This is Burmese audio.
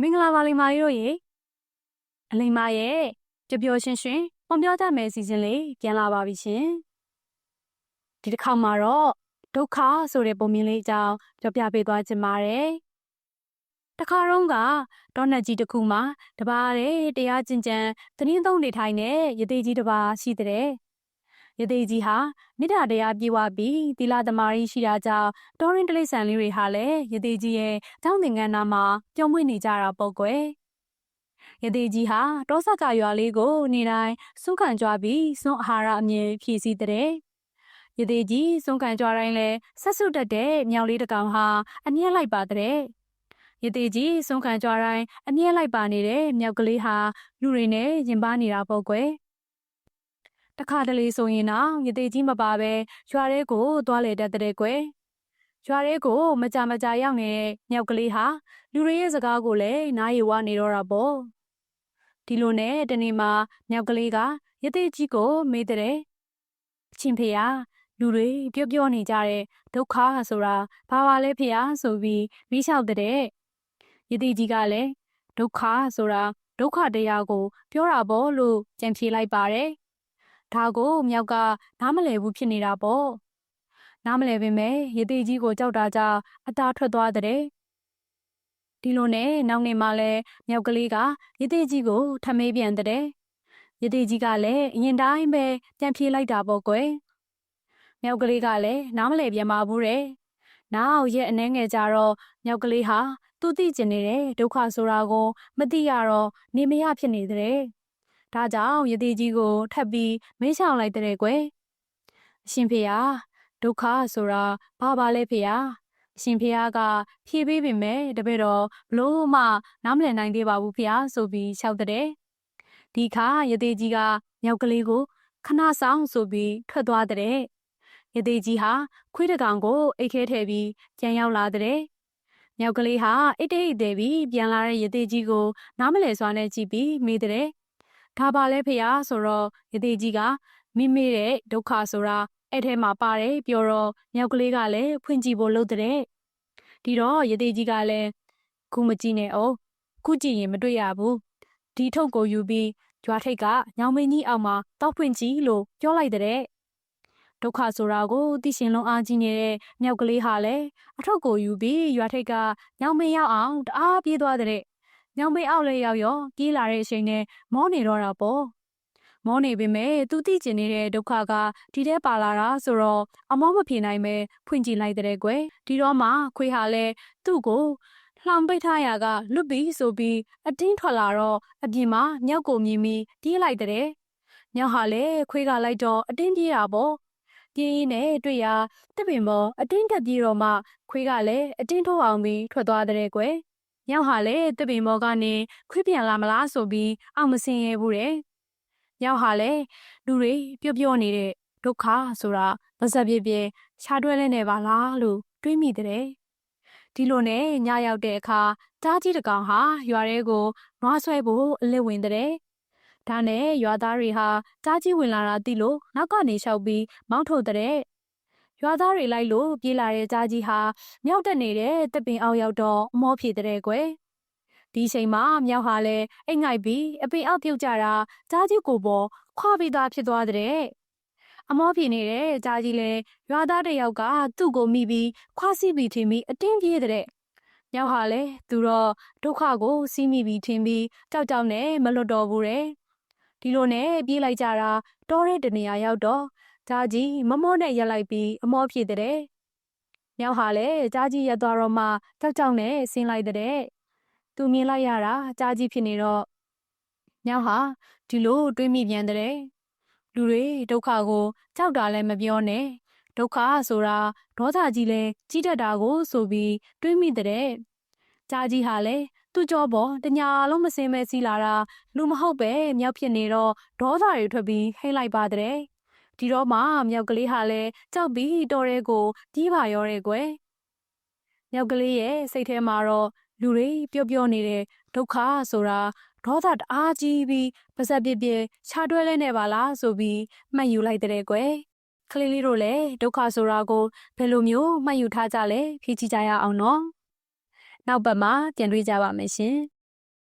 မင်္ဂလာပါလိမ္မာကြီးတို့ရေအလိမ္မာရဲ့ပျော်ပျော်ရွှင်ရွှင်ပုံပြောတတ်မယ်အစီအစဉ်လေးပြန်လာပါပြီရှင်ဒီတစ်ခါမှာတော့ဒုက္ခဆိုတဲ့ပုံမြင်လေးအကြောင်းပြောပြပေးသွားချင်ပါတယ်တခါတော့ကတောနက်ကြီးတစ်ခုမှာတပါးတဲ့တရားကျင့်ကြံသတင်းသုံးနေထိုင်တဲ့ယသိကြီးတစ်ပါးရှိတဲ့ ယသိကြီးဟာမေတ္တာတရားပြေဝပြီးသီလသမာဓိရှိတာကြောင့်တောရင်းတိရစ္ဆာန်လေးတွေဟာလည်းယသိကြီးရဲ့တောင်းသင်္ကန်းနာမှာပျော်မွေ့နေကြတာပေါ့ကွယ်ယသိကြီးဟာတောဆက်ကရွာလေးကိုနေတိုင်းစွန့်ခံကြွားပြီးစွန့်အာဟာရအမြင်ဖြည့်ဆည်းတဲ့ယသိကြီးစွန့်ခံကြွားတိုင်းလဲဆက်စုတက်တဲ့မြောင်လေးတစ်ကောင်ဟာအမြဲလိုက်ပါတဲ့ယသိကြီးစွန့်ခံကြွားတိုင်းအမြဲလိုက်ပါနေတဲ့မြောက်ကလေးဟာလူတွေနဲ့ရင်ပါနေတာပေါ့ကွယ် တခါတလေဆိုရင်တော့ယသိကြီးမပါပဲရွာထဲကိုသွားလေတတ်တဲ့ကွယ်ရွာထဲကိုမကြမကြရောက်နေတဲ့မြောက်ကလေးဟာလူတွေရဲ့စကားကိုလည်းနားရဝနေတော့တာပေါ့ဒီလိုနဲ့တနေ့မှာမြောက်ကလေးကယသိကြီးကိုမေးတဲ့အချင်းဖေယားလူတွေပြောပြောနေကြတဲ့ဒုက္ခဆိုတာဘာပါလဲဖေယားဆိုပြီးပြီးလျှောက်တဲ့ယသိကြီးကလည်းဒုက္ခဆိုတာဒုက္ခတရားကို ပြောတာပေါ့လို့ကြံဖြေလိုက်ပါတယ် ဒါကိုမြောက်ကနားမလည်ဘူးဖြစ်နေတာပေါ့နားမလည်ပင်မဲ့ရသေးကြီးကိုကြောက်တာကြောင့်အသာထွက်သွားတဲ့ဒီလိုနဲ့နောက်နေ့မှလည်းမြောက်ကလေးကရသေးကြီးကိုထမေးပြန်တဲ့ရသေးကြီးကလည်းအရင်တိုင်းပဲပြန်ပြေးလိုက်တာပေါ့ကွယ်မြောက်ကလေးကလည်းနားမလည်ပြန်ပါဘူးတဲ့နောက်ရက်အနှဲငယ်ကြတော့မြောက်ကလေးဟာသူသိကျင်နေတဲ့ဒုက္ခဆိုတာကို မသိရတော့နေမရဖြစ်နေတဲ့ ဒါကြောင့်ယတိကြီးကိုထပ်ပြီးမေးချောင်လိုက်တဲ့ကွယ်အရှင်ဖေယားဒုက္ခဆိုတာဘာပါလဲဖေယားအရှင်ဖေယားကဖြေပေးပေမဲ့တပည့်တော်ဘလို့မှနားမလည်နိုင်သေးပါဘူးဖေယားဆိုပြီးလျှောက်တဲ့ဒီခါယတိကြီးကမြောက်ကလေးကိုခဏဆောင်ဆိုပြီးထွက်သွားတဲ့ယတိကြီးဟာခွေးတကောင်ကိုအိတ်ခဲထည့်ပြီးပြန်ရောက်လာတဲ့မြောက်ကလေးဟာအိတ်တိတ်သေးပြီးပြန်လာတဲ့ယတိကြီးကိုနားမလည်စွာနဲ့ကြည့်ပြီးမေးတဲ့ ဒါပါလဲဖေယားဆိုတော့ယတိကြီးကမိမိတဲ့ဒုက္ခဆိုတာအဲ့ထဲမှာပါတယ်ပြောတော့မြောက်ကလေးကလည်းဖွင့်ကြည့်ဖို့လုပ်တဲ့ဒီတော့ယတိကြီးကလည်းခုမကြည့်နဲ့အောင်ခုကြည့်ရင်မတွေ့ရဘူးဒီထုတ်ကိုယူပြီးကြွားထိတ်ကညောင်မင်းကြီးအောက်မှာတောက်ဖွင့်ကြည့်လို့ပြောလိုက်တဲ့ဒုက္ခဆိုတာကိုသိရှင်လုံးအားကြီးနေတဲ့မြောက်ကလေးဟာလည်းအထုပ်ကိုယူပြီးရွာထိတ်ကညောင်မင်းရောက်အောင်တအားပြေးသွားတဲ့ ညောင်မေးအောက်လေးရောက်ရောပြေးလာတဲ့အချိန်နဲ့မောနေတော့တာပေါ့မောနေပေမဲ့သူသိကျင်နေတဲ့ဒုက္ခကဒီထဲပါလာတာဆိုတော့အမောမဖြေနိုင်ပဲဖွင့်ကြည့်လိုက်တဲ့ကွယ်ဒီတော့မှခွေးဟာလဲသူ့ကိုလှောင်ပိတ်ထားရကလွတ်ပြီးဆိုပြီးအတင်းထွက်လာတော့အပြင်မှာမြောက်ကိုမြင်ပြီးပြေးလိုက်တဲ့မြောက်ဟာလဲခွေးကလိုက်တော့အတင်းပြေးတာပေါ့ပြေးရင်းနဲ့တွေ့ရတစ်ပင်ပေါ်အတင်းကပ်ပြေးတော့မှခွေးကလည်းအတင်းထိုးအောင်ပြီးထွက်သွားတဲ့ကွယ်။ ညောင်ဟာလည်းတပင်မောကနေခွေးပြန်လာမလားဆိုပြီးအောင်မစင်ရဲဘူးတဲ့။ညောင်ဟာလည်းလူတွေပျော့ပျော့နေတဲ့ဒုက္ခဆိုတာပါဇက်ပြပြရှားတွဲလဲနေပါလားလို့တွေးမိတဲ့။ဒီလိုနဲ့ညရောက်တဲ့အခါတားကြီးတကောင်ဟာရွာထဲကိုနွားဆွဲဖို့အလစ်ဝင်တဲ့။ဒါနဲ့ရွာသားတွေဟာတားကြီးဝင်လာတာသိလို့နောက်ကနေလျှောက်ပြီးမောင်းထုတ်တဲ့ ရွာသားတွေလိုက်လို့ပြေးလာတဲ့ကြားကြီးဟာမြောက်တက်နေတဲ့တပင်အောက်ရောက်တော့အမောဖြေတဲ့ကွယ်ဒီချိန်မှာမြောက်ဟာလည်းအိတ်ငိုက်ပြီးအပင်အောက်ပြုတ်ကြတာကြားကြီးကိုပေါ်ခွာပြီးသားဖြစ်သွားတဲ့အမောဖြေနေတဲ့ကြားကြီးလည်းရွာသားတယောက်ကသူ့ကိုမိပြီးခွာစီးပြီးထင်ပြီးအတင်းပြေးတဲ့မြောက်ဟာလည်းသူတော့ဒုက္ခကိုစီးမိပြီးထင်ပြီးကြောက်ကြောက်နဲ့မလွတ်တော့ဘူးတဲ့ဒီလိုနဲ့ပြေးလိုက်ကြတာတောတဲ့တနေရာရောက်တော့ ကြားကြီးမမောနဲ့ရက်လိုက်ပြီးအမောဖြစ်တဲ့။မြောက်ဟာလည်းကြားကြီးရက်သွားတော့မှကြောက်ကြောက်နဲ့ဆင်းလိုက်တဲ့။သူမြင်လိုက်ရတာကြားကြီးဖြစ်နေတော့မြောက်ဟာဒီလိုတွေးမိပြန်တဲ့။လူတွေဒုက္ခကိုကြောက်တာလည်းမပြောနဲ့။ဒုက္ခဆိုတာဒေါသကြီးလဲကြီးတတ်တာကိုဆိုပြီးတွေးမိတဲ့။ကြားကြီးဟာလည်းသူ့ကြောပေါ်တညာလုံးမစင်မဲစီးလာတာလူမဟုတ်ပဲမြောက်ဖြစ်နေတော့ဒေါသတွေထွက်ပြီးဟိတ်လိုက်ပါတဲ့ ဒီတော့မှမြောက်ကလေးဟာလည်းကြောက်ပြီးတော်ရဲကိုကြီးပါရောတဲ့ကွယ်မြောက်ကလေးရဲ့စိတ်ထဲမှာတော့လူတွေပျော့ပျော့နေတဲ့ဒုက္ခဆိုတာဒေါသတအားကြီးပြီးပါဇက်ပြစ်ပြစ်ခြားတွဲလဲနေပါလားဆိုပြီးမှတ်ယူလိုက်တဲ့ကွယ်ကလေးလေးတို့လည်းဒုက္ခဆိုတာကိုဘယ်လိုမျိုးမှတ်ယူထားကြလဲဖြေကြည့်ကြရအောင်နော်နောက်ပတ်မှာပြန်တွေ့ကြပါမယ်ရှင်